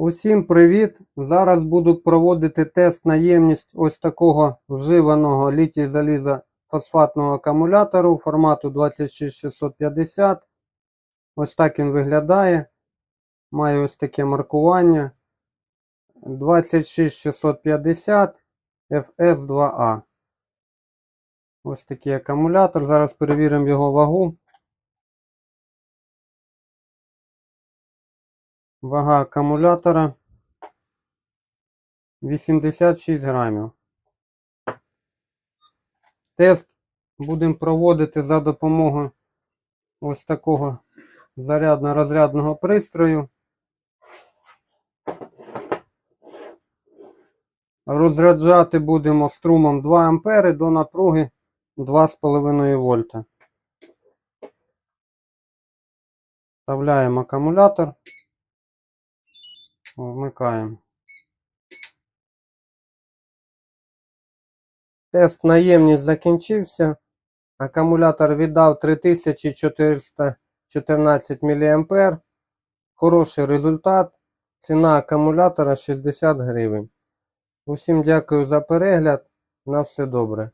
Усім привіт! Зараз буду проводити тест на ємність ось такого вживаного літій заліза фосфатного акумулятору формату 26650. Ось так він виглядає. Має ось таке маркування 26650 FS2A. Ось такий акумулятор. Зараз перевіримо його вагу. Вага акумулятора 86 грамів. Тест будемо проводити за допомогою ось такого зарядно-розрядного пристрою. Розряджати будемо струмом 2 ампери до напруги 2,5 вольта. Вставляємо акумулятор. Вмикаємо. Тест на ємність закінчився. Акумулятор віддав 3414 мА. Хороший результат. Ціна акумулятора 60 гривень. Усім дякую за перегляд. На все добре.